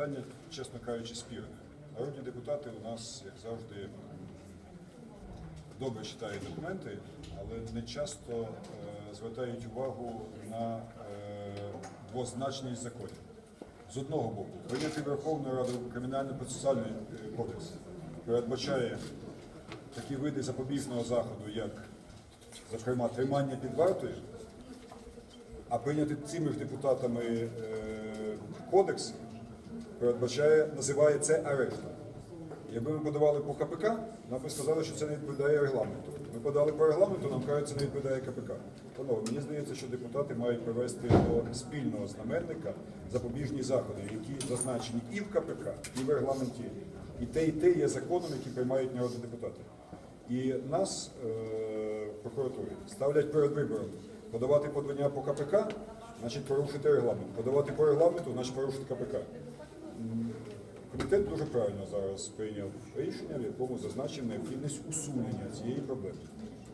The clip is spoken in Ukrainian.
питання, чесно кажучи, спірне. Народні депутати у нас, як завжди, добре читають документи, але не часто е, звертають увагу на е, двозначність законів. З одного боку, прийнятий Верховною Радою кримінально-процесуальний е, кодекс передбачає такі види запобіжного заходу, як, зокрема, тримання під вартою, а прийнятий цими ж депутатами кодекс передбачає, називає це арештом. Якби ми подавали по КПК, нам би сказали, що це не відповідає регламенту. Ми подали по регламенту, нам кажуть, це не відповідає КПК. Панове, мені здається, що депутати мають привести до спільного знаменника запобіжні заходи, які зазначені і в КПК, і в регламенті. І те, і те є законом, які приймають народні депутати. І нас е, в прокуратурі ставлять перед вибором подавати подання по КПК, значить порушити регламент. Подавати по регламенту, значить порушити КПК. Комітет дуже правильно зараз прийняв рішення, в якому зазначив необхідність усунення цієї проблеми.